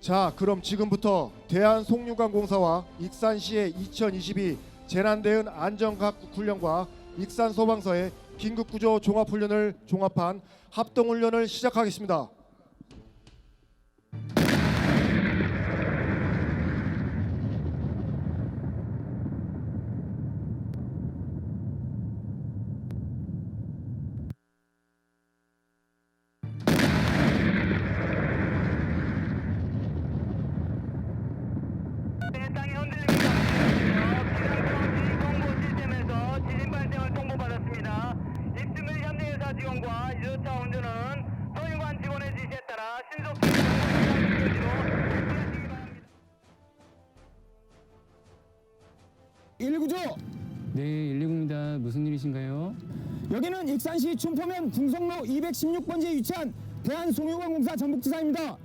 자, 그럼 지금부터 대한송유관공사와 익산시의 2022 재난대응 안전각 훈련과 익산 소방서의 긴급구조 종합훈련을 종합한 합동훈련을 시작하겠습니다. 119죠. 네, 119입니다. 무슨 일이신가요? 여기는 익산시 춘포면 궁성로 216번지에 위치한 대한송유관공사 전북지사입니다.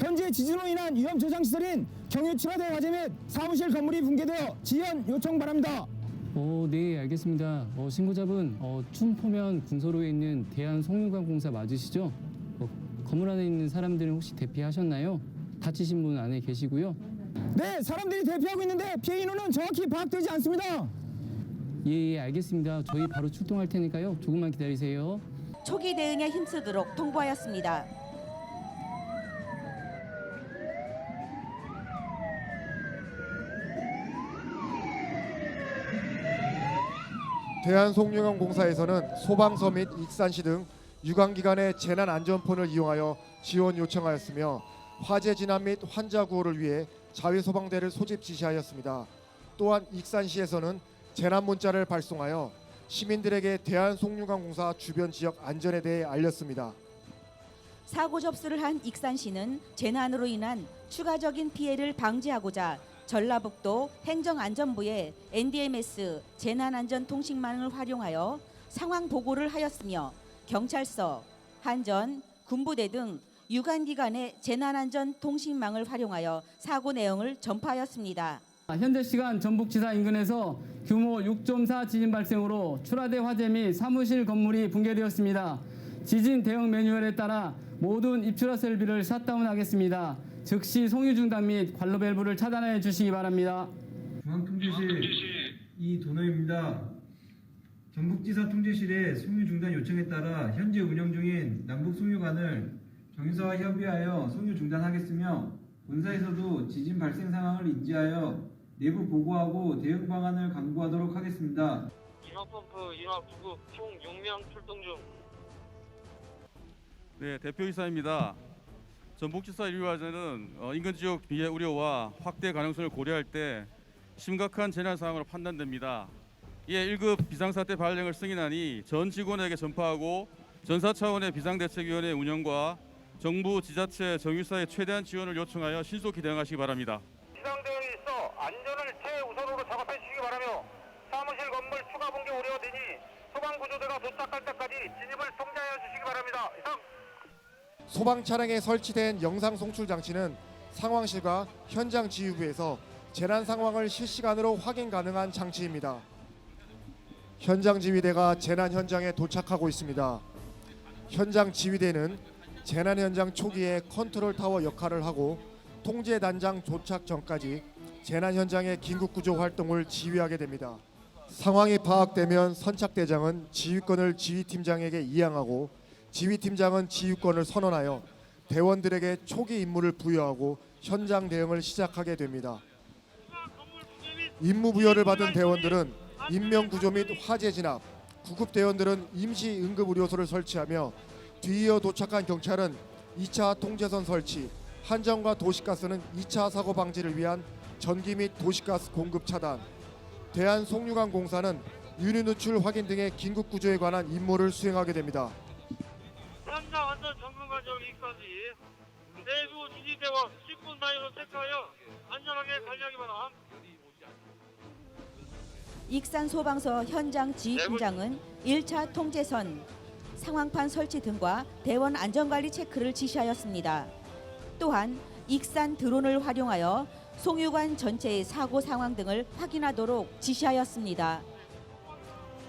현재 지진으로 인한 위험 저장 시설인 경유 칠화대 화재 및 사무실 건물이 붕괴되어 지연 요청 바랍니다. 어, 네, 알겠습니다. 어, 신고자분, 어, 춘포면 군소로에 있는 대한송유관공사 맞으시죠? 어, 건물 안에 있는 사람들은 혹시 대피하셨나요? 다치신 분 안에 계시고요. 네, 사람들이 대피하고 있는데 피해 인원은 정확히 파악되지 않습니다. 예, 예, 알겠습니다. 저희 바로 출동할 테니까요. 조금만 기다리세요. 초기 대응에 힘쓰도록 통보하였습니다. 대한송유관공사에서는 소방서 및 익산시 등 유관기관의 재난안전폰을 이용하여 지원 요청하였으며 화재 진압 및 환자 구호를 위해 자위소방대를 소집 지시하였습니다. 또한 익산시에서는 재난 문자를 발송하여 시민들에게 대한송유관공사 주변 지역 안전에 대해 알렸습니다. 사고 접수를 한 익산시는 재난으로 인한 추가적인 피해를 방지하고자 전라북도 행정안전부의 NDMS 재난안전통신망을 활용하여 상황 보고를 하였으며 경찰서, 한전, 군부대 등 유관기관의 재난안전 통신망을 활용하여 사고 내용을 전파하였습니다. 아, 현재 시간 전북지사 인근에서 규모 6.4 지진 발생으로 출하대 화재 및 사무실 건물이 붕괴되었습니다. 지진 대응 매뉴얼에 따라 모든 입출하 설비를 샷다운하겠습니다. 즉시 송유 중단 및 관로 밸브를 차단해 주시기 바랍니다. 중앙통제실 이도노입니다. 전북지사 통제실의 송유 중단 요청에 따라 현재 운영 중인 남북 송유관을 정유사와 협의하여 송유 중단하겠으며 본사에서도 지진 발생 상황을 인지하여 내부 보고하고 대응 방안을 강구하도록 하겠습니다. 인화펌프 인화 구급 총 6명 출동 중 네, 대표이사입니다. 전북지사 인류화재는 어, 인근 지역 비해 우려와 확대 가능성을 고려할 때 심각한 재난 상황으로 판단됩니다. 이에 1급 비상사태 발령을 승인하니 전 직원에게 전파하고 전사 차원의 비상대책위원회 운영과 정부, 지자체, 정유사의 최대한 지원을 요청하여 신속히 대응하시기 바랍니다. 대응에 있어 안전을 최우선으로 작업해 주시기 바라며 사무실 건물 추가 붕괴 우려되니 소방 구조대가 도착할 때까지 진입을 통제하여 주시기 바랍니다. 이상. 소방 차량에 설치된 영상 송출 장치는 상황실과 현장 지휘부에서 재난 상황을 실시간으로 확인 가능한 장치입니다. 현장 지휘대가 재난 현장에 도착하고 있습니다. 현장 지휘대는 재난 현장 초기에 컨트롤 타워 역할을 하고 통제 단장 도착 전까지 재난 현장의 긴급 구조 활동을 지휘하게 됩니다. 상황이 파악되면 선착대장은 지휘권을 지휘팀장에게 이양하고 지휘팀장은 지휘권을 선언하여 대원들에게 초기 임무를 부여하고 현장 대응을 시작하게 됩니다. 임무 부여를 받은 대원들은 인명 구조 및 화재 진압, 구급 대원들은 임시 응급 의료소를 설치하며 뒤이어 도착한 경찰은 2차 통제선 설치, 한전과 도시가스는 2차 사고 방지를 위한 전기 및 도시가스 공급 차단, 대한송유관공사는 유류 누출 확인 등의 긴급 구조에 관한 임무를 수행하게 됩니다. 현장 안전 점검 과정 여기까지 내부 지지대와 10분 단위로 체크하여 안전하게 관리하기 바람. 익산 소방서 현장 지휘팀장은 1차 통제선, 상황판 설치 등과 대원 안전관리 체크를 지시하였습니다. 또한 익산 드론을 활용하여 송유관 전체의 사고 상황 등을 확인하도록 지시하였습니다.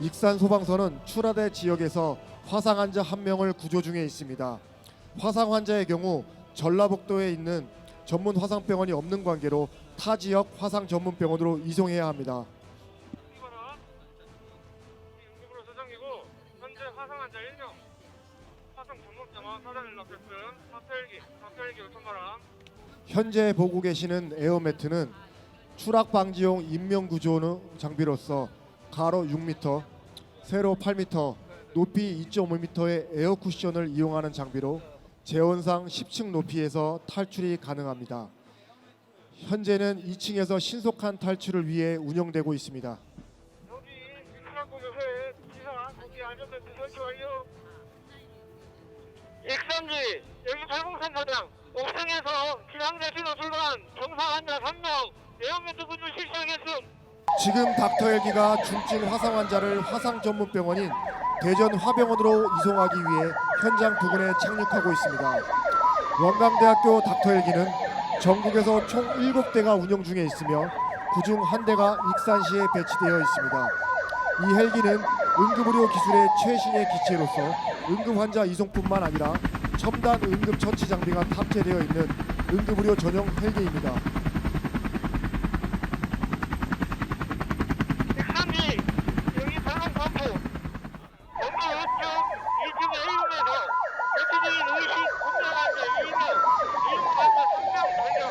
익산 소방서는 출하대 지역에서 화상 환자 한 명을 구조 중에 있습니다. 화상 환자의 경우 전라북도에 있는 전문 화상병원이 없는 관계로 타 지역 화상 전문 병원으로 이송해야 합니다. 화상 환자 1명 화상 전문병원 사장을 맡겼음 사퇴일기 사퇴일기 요청 바람 현재 보고 계시는 에어매트는 추락 방지용 인명 구조 장비로서 가로 6m, 세로 8m, 높이 2.5m의 에어 쿠션을 이용하는 장비로 재원상 10층 높이에서 탈출이 가능합니다. 현재는 2층에서 신속한 탈출을 위해 운영되고 있습니다. 설치 완료 익산지 여기 발봉산 사장 옥상에서 기상자 신호 출간 정상 환자 3명 에어매트 분줄 실시하겠음 지금 닥터 헬기가 중증 화상 환자를 화상 전문 병원인 대전 화병원으로 이송하기 위해 현장 부근에 착륙하고 있습니다. 원광대학교 닥터 헬기는 전국에서 총 7대가 운영 중에 있으며 그중 한 대가 익산시에 배치되어 있습니다. 이 헬기는 응급의료 기술의 최신의 기체로서 응급 환자 이송뿐만 아니라 첨단 응급 처치 장비가 탑재되어 있는 응급의료 전용 헬기입니다. 익산지 여기 방금 반포 연구 우측 2층 A룸에서 대표적인 의식 공격 환자 2명 이용 환자 3명 발견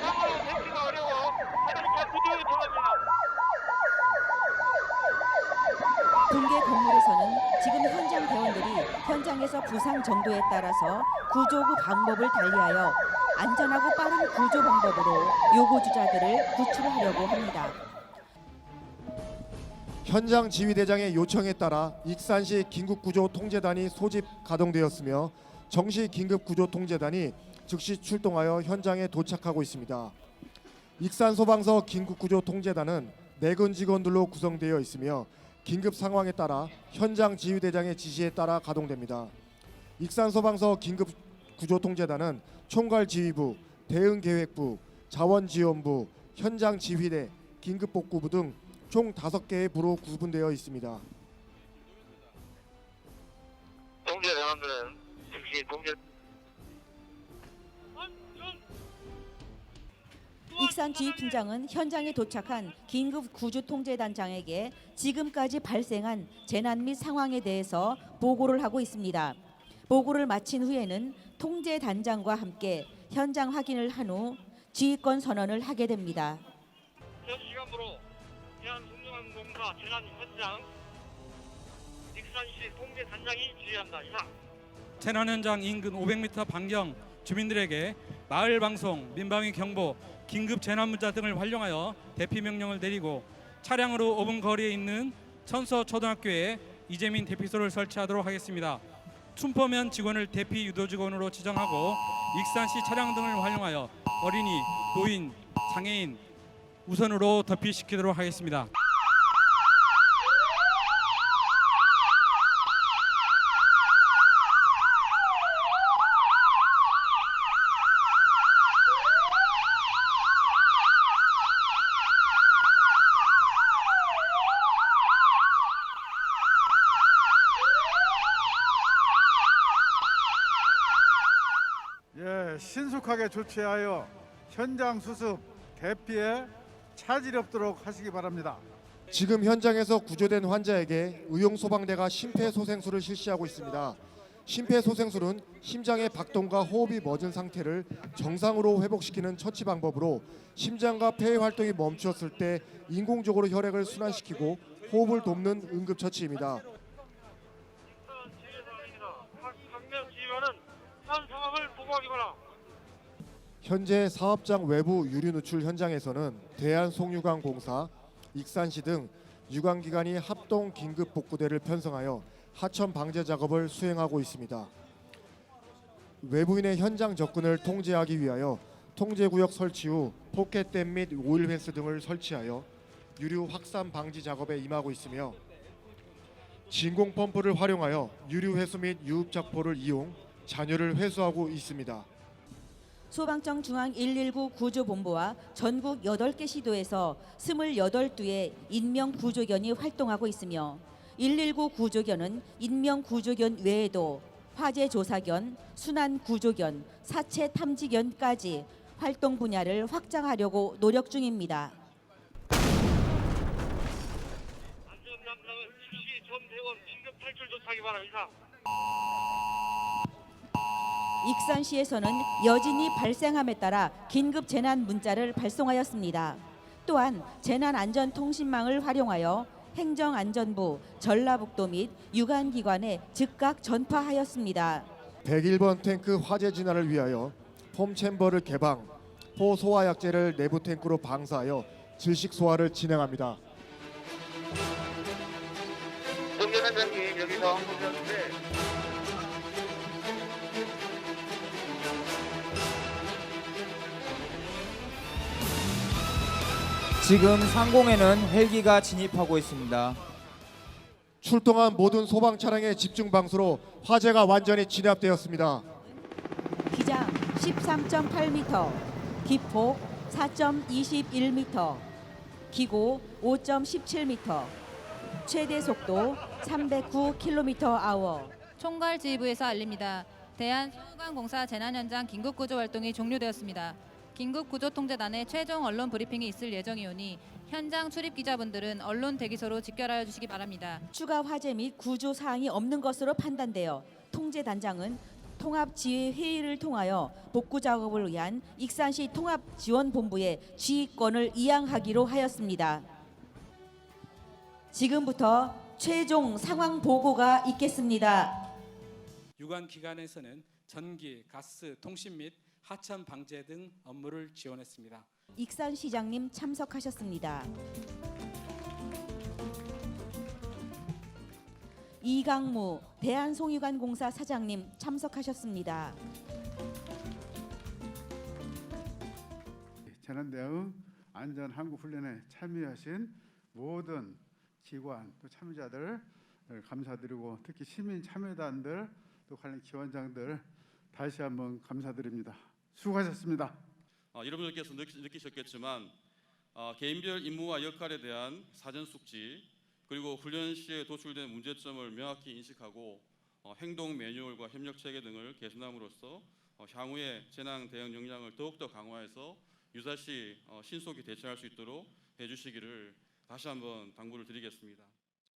상으로 대피가 어려워 자동차 구조 요청합니다 붕괴 건물에서는 지금 현장 대원들이 현장에서 부상 정도에 따라서 구조구 방법을 달리하여 안전하고 빠른 구조 방법으로 요구주자들을 구출하려고 합니다. 현장 지휘대장의 요청에 따라 익산시 긴급구조통제단이 소집 가동되었으며 정시 긴급구조통제단이 즉시 출동하여 현장에 도착하고 있습니다. 익산 소방서 긴급구조통제단은 내근 직원들로 구성되어 있으며 긴급 상황에 따라 현장 지휘대장의 지시에 따라 가동됩니다. 익산 소방서 긴급구조통제단은 총괄지휘부, 대응계획부, 자원지원부, 현장지휘대, 긴급복구부 등총 다섯 개의 부로 구분되어 있습니다. 동제 대원들은 즉시 동제 익산 지휘팀장은 현장에 도착한 긴급 구조 통제단장에게 지금까지 발생한 재난 및 상황에 대해서 보고를 하고 있습니다. 보고를 마친 후에는 통제단장과 함께 현장 확인을 한 후 지휘권 선언을 하게 됩니다. 현 시간부로 대한국민공사 재난 현장 익산시 통제 단장이 지휘한다 이상 재난 현장 인근 500m 반경 주민들에게 마을 방송, 민방위 경보, 긴급 재난 문자 등을 활용하여 대피 명령을 내리고 차량으로 5분 거리에 있는 천서 초등학교에 이재민 대피소를 설치하도록 하겠습니다. 춘포면 직원을 대피 유도 직원으로 지정하고 익산시 차량 등을 활용하여 어린이, 노인, 장애인 우선으로 대피시키도록 하겠습니다. 예, 신속하게 조치하여 현장 수습, 대피에 차질이 없도록 하시기 바랍니다. 지금 현장에서 구조된 환자에게 의용 소방대가 심폐소생술을 실시하고 있습니다. 심폐소생술은 심장의 박동과 호흡이 멎은 상태를 정상으로 회복시키는 처치 방법으로 심장과 폐의 활동이 멈추었을 때 인공적으로 혈액을 순환시키고 호흡을 돕는 응급 처치입니다. 상황을 보고하기 바라 현재 사업장 외부 유류 누출 현장에서는 대한송유관공사, 익산시 등 유관기관이 합동 긴급 복구대를 편성하여 하천 방제 작업을 수행하고 있습니다. 외부인의 현장 접근을 통제하기 위하여 통제구역 설치 후 포켓댐 및 오일 펜스 등을 설치하여 유류 확산 방지 작업에 임하고 있으며 진공 펌프를 활용하여 유류 회수 및 유흡 작포를 이용 잔유를 회수하고 있습니다. 소방청 중앙 119 구조본부와 전국 8개 시도에서 28두의 인명 구조견이 활동하고 있으며 119 구조견은 인명 구조견 외에도 화재 조사견, 순환 구조견, 사체 탐지견까지 활동 분야를 확장하려고 노력 중입니다. 안전망상은 즉시 전 대원 긴급 탈출 조치하기 바랍니다. 익산시에서는 여진이 발생함에 따라 긴급 재난 문자를 발송하였습니다. 또한 재난안전통신망을 활용하여 행정안전부, 전라북도 및 유관기관에 즉각 전파하였습니다. 101번 탱크 화재 진화를 위하여 폼 챔버를 개방, 포 소화약제를 내부 탱크로 방사하여 질식 소화를 진행합니다. 동계단장님 여기서 보셨는데 지금 상공에는 헬기가 진입하고 있습니다. 출동한 모든 소방 차량의 집중 방수로 화재가 완전히 진압되었습니다. 기장 13.8m, 기폭 4.21m, 기고 5.17m, 최대 속도 309km/h. 총괄 지휘부에서 알립니다. 대한 소방공사 재난 현장 긴급 구조 활동이 종료되었습니다. 긴급 구조통제단의 최종 언론 브리핑이 있을 예정이오니 현장 출입 기자분들은 언론 대기소로 직결하여 주시기 바랍니다. 추가 화재 및 구조 사항이 없는 것으로 판단되어 통제단장은 통합 지휘 회의를 통하여 복구 작업을 위한 익산시 통합 지원 본부에 지휘권을 이양하기로 하였습니다. 지금부터 최종 상황 보고가 있겠습니다. 유관 기관에서는 전기, 가스, 통신 및 하천 방제 등 업무를 지원했습니다. 익산 시장님 참석하셨습니다. 이강무 대한송유관공사 사장님 참석하셨습니다. 재난 대응 안전 한국 훈련에 참여하신 모든 기관 또 참여자들 감사드리고 특히 시민 참여단들 또 관련 기관장들 다시 한번 감사드립니다. 수고하셨습니다. 어, 여러분들께서 느끼, 느끼 셨겠지만 어, 개인별 임무와 역할에 대한 사전 숙지 그리고 훈련 시에 도출된 문제점을 명확히 인식하고 어, 행동 매뉴얼과 협력 체계 등을 개선함으로써 어, 향후에 재난 대응 역량을 더욱더 강화해서 유사시 어, 신속히 대처할 수 있도록 해주시기를 다시 한번 당부를 드리겠습니다.